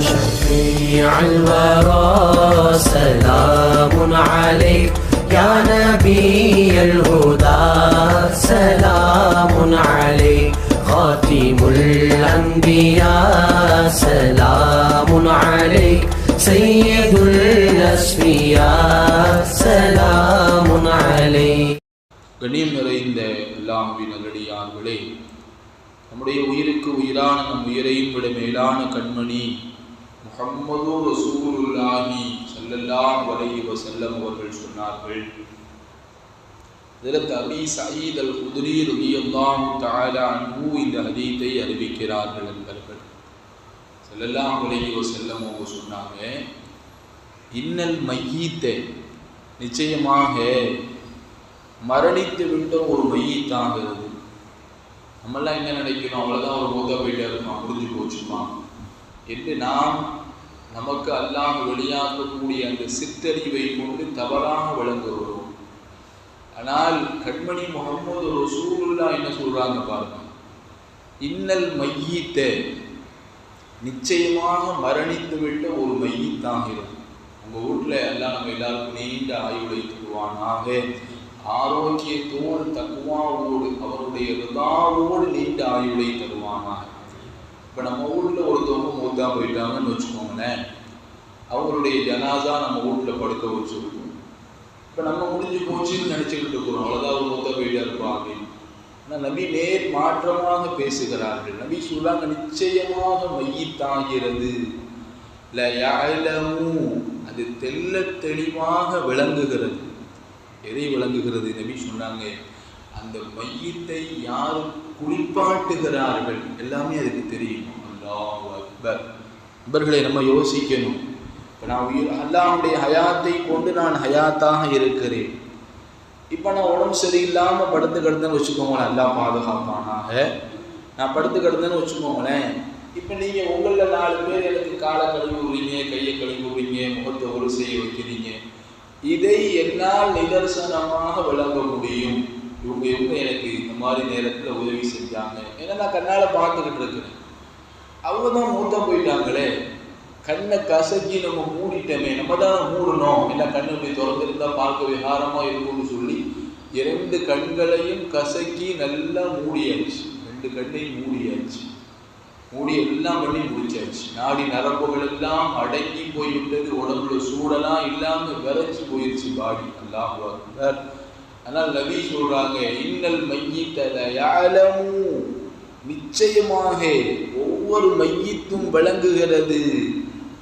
شفيع الورى سلام عليك يا نبي الهدى سلام عليك خاتم الأنبياء سلام عليك سيد الأسفياء سلام عليك கண்ணியம் நிறைந்த அல்லாஹுவின் நல்லடியார்களே நம்முடைய உயிருக்கு உயிரான நம் உயிரையும் விட மேலான கண்மணி முகம்மது ரசூலுல்லாஹி ஸல்லல்லாஹு அலைஹி வஸல்லம் அவர்கள் சொன்னார்கள். ஹஜரத் அபி சயீத் அல் குதிரி ரலியல்லாஹு தஆலா இந்த ஹதீத்தை அறிவிக்கிறார்கள் என்பர்கள். செல்லல்லாம் அலைஹி வஸல்லம் அவங்க சொன்னாங்க இன்னல் மையீத்தை நிச்சயமாக மரணித்து விட்ட ஒரு மையீத்தாகிறது நம்மெல்லாம் என்ன நினைக்கணும்? அவ்வளோதான் ஒரு மூத்த போயிட்டே இருப்பான் முடிஞ்சு போச்சுமா? என்று நாம் நமக்கு அல்லாஹ் வெளியாக்கக்கூடிய அந்த சித்தறிவை கொண்டு தவறாக விளங்குகிறோம். ஆனால் கண்மணி முகமது ரசூலுல்லா என்ன சொல்றாங்க பாருங்க. இன்னல் மையீத்த நிச்சயமாக மரணித்து விட்ட ஒரு இருக்கும். உங்க வீட்டில் எல்லாம் நம்ம எல்லாருக்கும் நீண்ட ஆயுளை தருவானாக ஆரோக்கியத்தோடு தக்குவாவோடு அவருடைய ரிதாவோடு நீண்ட ஆயுளை தருவானாக. இப்போ நம்ம ஊரில் ஒரு ஊருக்கா போயிட்டாங்கன்னு வச்சுக்கோங்களேன். அவங்களுடைய ஜனாதா நம்ம வீட்டில் படுக்க வச்சுருக்கோம். இப்போ நம்ம முடிஞ்சு போச்சுன்னு நினச்சிக்கிட்டு இருக்கிறோம் அவ்வளோதான் ஒரு மூத்தா போயிட்டா இருப்பா அப்படின்னு ஆனால் நபி நேர் மாற்றமாக பேசுகிறார்கள். நபி சொல்லாங்க நிச்சயமாக மையத்தாகிறது. இல்லை யஅலமு. அது தெல்ல தெளிவாக விளங்குகிறது. எதை விளங்குகிறது? நபி சொன்னாங்க அந்த மையத்தை யார் குளிப்பாட்டுகிறார்கள்? எல்லாமே அதுக்கு தெரியும். அக்பர் நண்பர்களை நம்ம யோசிக்கணும். இப்போ நான் உயிர் அல்லாஹ்வுடைய ஹயாத்தை கொண்டு நான் ஹயாத்தாக இருக்கிறேன். இப்போ நான் உடம்பு சரியில்லாமல் படுத்து கிடந்தேன்னு வச்சுக்கோங்களேன். எல்லாம் பாதுகாப்பானாக. நான் படுத்து கிடந்தேன்னு வச்சுக்கோங்களேன். இப்போ நீங்கள் உங்களில் நாலு பேர் எனக்கு காலை கழுவி கையை கழுவி முகத்தை ஒரு செய்ய வைக்கிறீங்க. இதை என்னால் நிதர்சனமாக விளங்க முடியும். இவங்க இவங்க எனக்கு இந்த மாதிரி நேரத்தில் உதவி செஞ்சாங்க? ஏன்னா நான் கண்ணால் பார்த்துக்கிட்டு இருக்கிறேன். அவங்க தான் மூத்த போயிட்டாங்களே. கண்ணை கசக்கி நம்ம மூடிட்டோமே நம்ம தான் மூடணும். இல்லை கண்ணு இப்படி திறந்துருந்தா பார்க்க விகாரமாக இருக்கும்னு சொல்லி இரண்டு கண்களையும் கசக்கி நல்லா மூடியாச்சு. ரெண்டு கண்ணையும் மூடியாச்சு. மூடி எல்லாம் பண்ணி முடிச்சாச்சு. நாடி நரம்புகள் எல்லாம் அடங்கி போய்விட்டது. உடம்புல சூடெல்லாம் இல்லாமல் விரைச்சு போயிடுச்சு பாடி. அல்லாஹ் ஆனால் நபி சொல்றாங்க இன்னல் மையித்தல யாலமு நிச்சயமாக ஒவ்வொரு மையத்தும் விளங்குகிறது.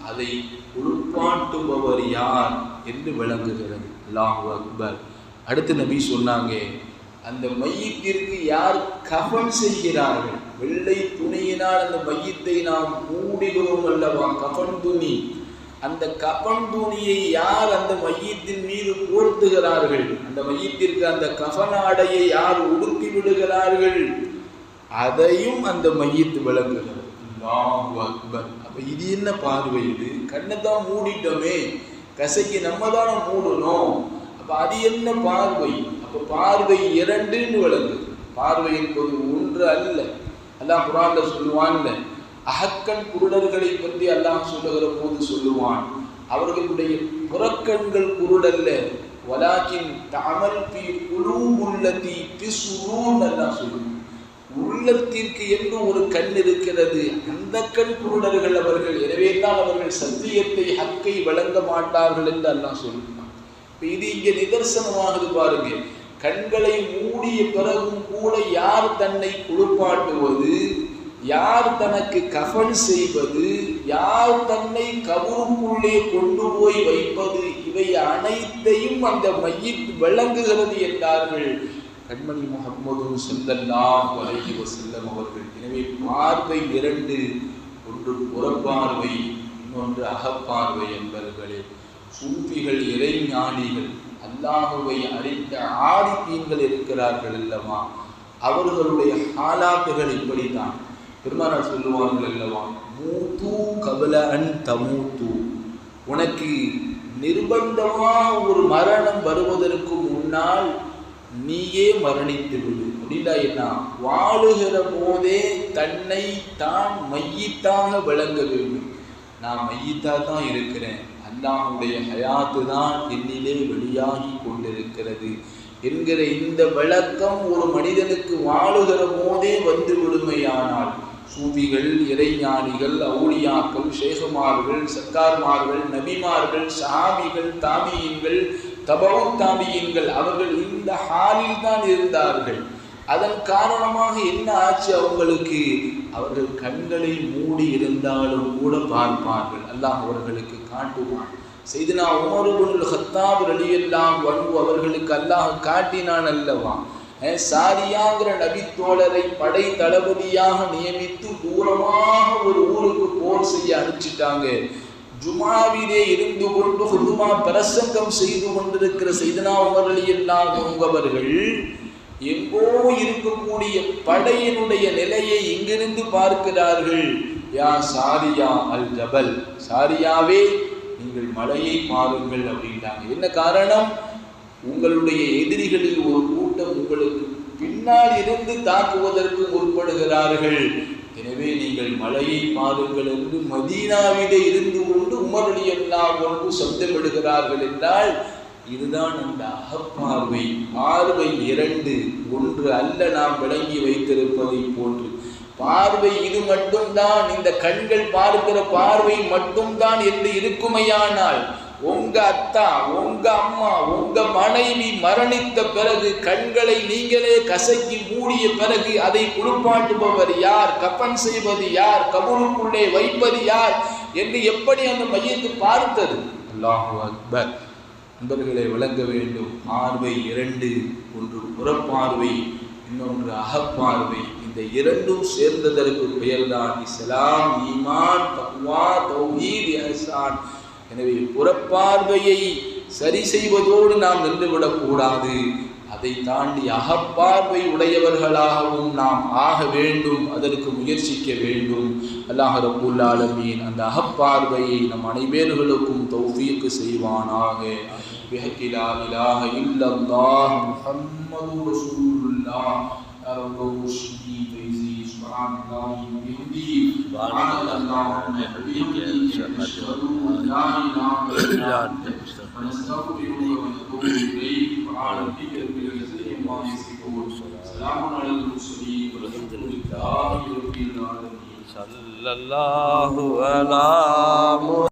அதை உள்பாட்டுபவர் யார் என்று விளங்குகிறது. அல்லாஹு அக்பர். அடுத்து நபி சொன்னாங்க அந்த மையத்திற்கு யார் கஃன் செய்கிறார்கள்? வெள்ளை துணியினால் அந்த மையத்தை நாம் மூடுகிறோம் அல்லவா? கஃன் துணி. அந்த கஃன் துணியை யார் அந்த மையத்தின் மீது போர்த்துகிறார்கள்? அந்த மையத்திற்கு அந்த கஃன் ஆடையை யார் உடுத்தி விடுகிறார்கள்? அதையும் அந்த மையத்து விளங்குகிறது அப்போ இது என்ன பார்வை இது? கண்ணை தான் மூடிட்டோமே. கசைக்கு நம்ம தானே மூடணும். அப்ப அது என்ன பார்வை? அப்ப பார்வை இரண்டுன்னு விளங்குது பார்வை என்பது ஒன்று அல்ல. அல்லாஹ் குரான்ல சொல்லுவான்ல அகக்கண் குருடர்களை பற்றி அல்லாஹ் சொல்லுகிற போது சொல்லுவான் அவர்களுடைய புறக்கண்கள் குருடல்ல. வலாக்கின் தமல் பி குலூபுல்லதி பிசுரூன் அல்லாஹ் சொல்லுவான். உள்ளத்திற்கு என்று ஒரு கண் இருக்கிறது. அந்த கண் குருடர்கள் அவர்கள் எனவே தான் அவர்கள் சத்தியத்தை ஹக்கை வழங்க மாட்டார்கள் என்று அல்லாஹ் சொல்லுவான் இது இங்கே நிதர்சனமாகுது பாருங்க. கண்களை மூடிய பிறகும் கூட யார் தன்னை குளிப்பாட்டுவது? யார் தனக்கு கஃன் செய்வது? யார் தன்னை கபருக்குள்ளே கொண்டு போய் வைப்பது? இவை அனைத்தையும் அந்த மையத் விளங்குகிறது என்றார்கள். கண்மணி முகமது செல்லல்லாம் அலைஹி வஸல்லம் அவர்கள். எனவே பார்வை இரண்டு ஒன்று புறப்பார்வை இன்னொன்று அகப்பார்வை என்பவர்களே. சூஃபிகள் இறைஞானிகள் அல்லாஹுவை அறிந்த ஆதித்தீன்கள் இருக்கிறார்கள் அல்லவா? அவர்களுடைய ஹாலாத்துகள் இப்படித்தான். பெருமானார் சொல்லுவார்கள் அல்லவா? மூத்து கபல அன் தமூத்து. உனக்கு நிர்பந்தமாக ஒரு மரணம் வருவதற்கு முன்னால் நீயே மரணித்து விடு அப்படின்னா என்ன? வாழுகிற போதே தன்னை தான் மையத்தாக விளங்க வேண்டும். நான் மையத்தாக தான் இருக்கிறேன். அல்லாஹுடைய ஹயாத்து தான் என்னிலே வெளியாகி கொண்டிருக்கிறது. என்கிற இந்த விளக்கம் ஒரு மனிதனுக்கு வாழுகிற போதே வந்து விடுமையானால் சூபிகள் இறைஞானிகள் அவுளியாக்கள் ஷேகுமார்கள் சர்க்கார்மார்கள் நபிமார்கள் சாமிகள் தாமியங்கள் தபவு தாபியன்கள் அவர்கள் இந்த ஹாலில் தான் இருந்தார்கள். அதன் காரணமாக என்ன ஆச்சு அவங்களுக்கு? அவர்கள் கண்களை மூடி இருந்தாலும் கூட பார்ப்பார்கள். அல்லாஹ் அவர்களுக்கு காட்டுவான். செய்தினா உமருபுல் ஹத்தாப் ரலியல்லாம் வன்பு அவர்களுக்கு அல்லாஹ் காட்டினான் அல்லவா? அஹ் சாரியாங்கிற நபித்தோழரை படை தளபதியாக நியமித்து தூரமாக ஒரு ஊருக்கு போர் செய்ய அனுப்பிச்சிட்டாங்க. ஜுமாவிலே இருந்து கொண்டு ஹுதுமா பிரசங்கம் செய்து கொண்டிருக்கிற செய்தனா உமர் அலியல்லாம் என்பவர்கள் எங்கோ இருக்கக்கூடிய படையினுடைய நிலையை இங்கிருந்து பார்க்கிறார்கள். யா சாரியா அல் ஜபல். சாரியாவே நீங்கள் மலையை பாருங்கள் அப்படின்ட்டாங்க என்ன காரணம்? உங்களுடைய எதிரிகளில் ஒரு கூட்டம் உங்களுக்கு பின்னால் இருந்து தாக்குவதற்கு முற்படுகிறார்கள். எனவே நீங்கள் மலையை பாருங்கள் என்று மதீனாவிலே இருந்து கொண்டு உமரடி எல்லாம் ஒன்று சப்தமிடுகிறார்கள் என்றால் இதுதான் அந்த அகப்பார்வை. பார்வை இரண்டு. ஒன்று அல்ல நாம் விளங்கி வைத்திருப்பதை போன்று. பார்வை இது மட்டும்தான். இந்த கண்கள் பார்க்கிற பார்வை மட்டும்தான் என்று இருக்குமையானால் உங்க அத்தா உங்க அம்மா உங்க மனைவி மரணித்த பிறகு கண்களை நீங்களே கசக்கி மூடிய பிறகு அதை குளிப்பாட்டுபவர் யார்? கப்பன் செய்வது யார்? கபூருக்குள்ளே வைப்பது யார்? என்று எப்படி அந்த மையத்தை பார்த்தது? அல்லாஹு அக்பர். நண்பர்களை விளங்க வேண்டும். பார்வை இரண்டு ஒன்று புறப்பார்வை இன்னொன்று அகப்பார்வை. இந்த இரண்டும் சேர்ந்ததற்கு பெயர்தான் இஸ்லாம் ஈமான் தக்வா தௌஹீத் இஹ்சான். எனவே புறப்பார்வையை சரி செய்வதோடு நாம் நின்றுவிடக்கூடாது அதை தாண்டி அகப்பார்வை உடையவர்களாகவும் நாம் ஆக வேண்டும் அதற்கு முயற்சிக்க வேண்டும் அல்லாஹ் ரபுல் ஆலமீன் அந்த அகப்பார்வையை நம் அனைவர்களுக்கும் தௌஃபீக்கு செய்வானாக بحق لا إله إلا الله محمد رسول الله يا رب وشفي فيزي سبحان الله وبحمده سبحان الله وبحمده أشهد أن لا إله إلا أنت ونستغفرك ونتوب إليك سبحان ربك رب العزة عما يصفون سلام على المرسلين والحمد لله رب العالمين صلى الله على محمد